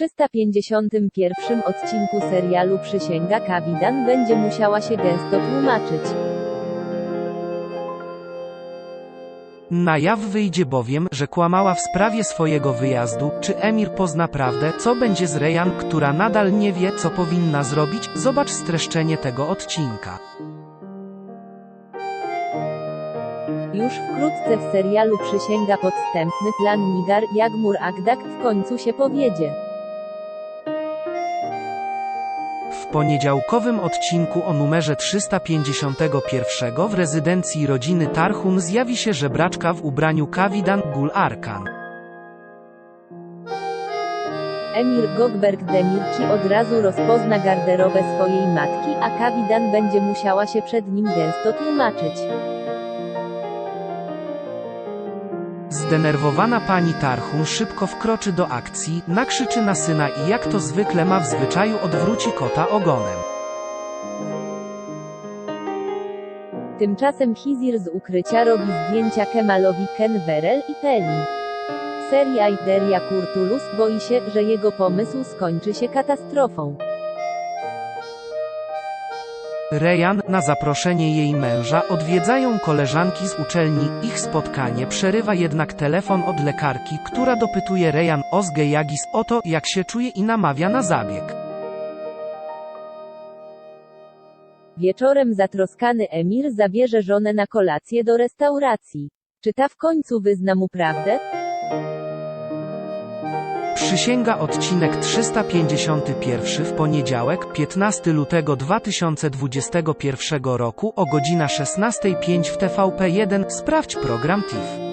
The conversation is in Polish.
351 odcinku serialu Przysięga Kawidan będzie musiała się gęsto tłumaczyć. Na jaw wyjdzie bowiem, że kłamała w sprawie swojego wyjazdu. Czy Emir pozna prawdę? Co będzie z Rejan, która nadal nie wie, co powinna zrobić? Zobacz streszczenie tego odcinka. Już wkrótce w serialu Przysięga podstępny plan Nigar Jagmur Agdak w końcu się powiedzie. W poniedziałkowym odcinku o numerze 351 w rezydencji rodziny Tarhun zjawi się żebraczka w ubraniu Kawidan Gul Arkan. Emir Gogberg Demirci od razu rozpozna garderobę swojej matki, a Kawidan będzie musiała się przed nim gęsto tłumaczyć. Zdenerwowana pani Tarhun szybko wkroczy do akcji, nakrzyczy na syna i jak to zwykle ma w zwyczaju odwróci kota ogonem. Tymczasem Hizir z ukrycia robi zdjęcia Kemalowi Ken Verel i Pelin. Seria Iberia Kurtulus boi się, że jego pomysł skończy się katastrofą. Rejan, na zaproszenie jej męża, odwiedzają koleżanki z uczelni. Ich spotkanie przerywa jednak telefon od lekarki, która dopytuje Rejan o Jagis o to, jak się czuje i namawia na zabieg. Wieczorem zatroskany Emir zabierze żonę na kolację do restauracji. Czy ta w końcu wyzna mu prawdę? Przysięga odcinek 351 w poniedziałek, 15 lutego 2021 roku o godzina 16.05 w TVP1. Sprawdź program TIFF.